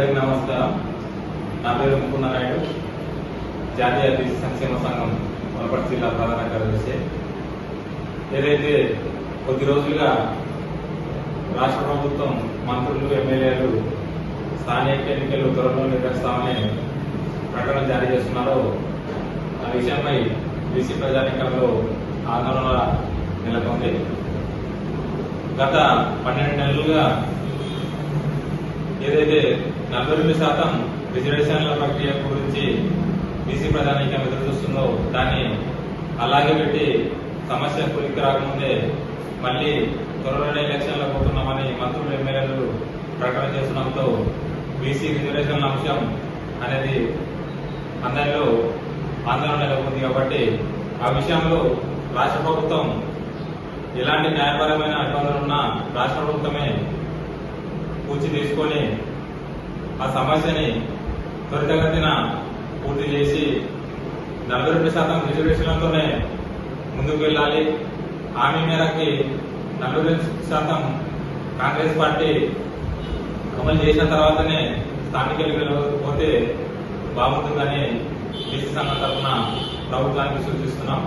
నమస్కారం. నా పేరు ముకుంద నాయుడు. జాతీయ అతిథి సంక్షేమ సంఘం వనపర్తి జిల్లా ప్రధాన కార్యదర్శి. ఏదైతే కొద్ది రోజులుగా రాష్ట్ర ప్రభుత్వం మంత్రులు ఎమ్మెల్యేలు స్థానిక ఎన్నికలు త్వరలో నిర్వహిస్తామని ప్రకటన జారీ చేస్తున్నారో ఆ విషయంపై బీసీ ప్రజానికంలో ఆందోళన నెలకొంది. గత పన్నెండు నెలలుగా ఏదైతే నలభై రెండు శాతం రిజర్వేషన్ల ప్రక్రియ గురించి బీసీ ప్రధానికం ఎదురు చూస్తుందో దాన్ని అలాగే పెట్టి సమస్య కొలిక్కి రాకముందే మళ్ళీ త్వరలోనే ఎలక్షన్లో పోతున్నామని మంత్రులు ఎమ్మెల్యేలు ప్రకటన చేస్తున్నంతో బీసీ రిజర్వేషన్ల అంశం అనేది అందరిలో ఆందోళన నెలకొంది కాబట్టి ఆ విషయంలో రాష్ట్ర ప్రభుత్వం ఎలాంటి న్యాయపరమైన ఇబ్బందులున్నా రాష్ట్ర ప్రభుత్వమే పూచి తీసుకొని ఆ సమస్యని త్వరితగతిన పూర్తి చేసి నలభై రెండు శాతం రిజర్వేషన్లతోనే ముందుకు వెళ్ళాలి. హామీ మేరకి నలభై రెండు శాతం కాంగ్రెస్ పార్టీ అమలు చేసిన తర్వాతనే స్థానిక పోతే బాగుంటుందని బీసీ సంఘం తరఫున ప్రభుత్వానికి సూచిస్తున్నాం.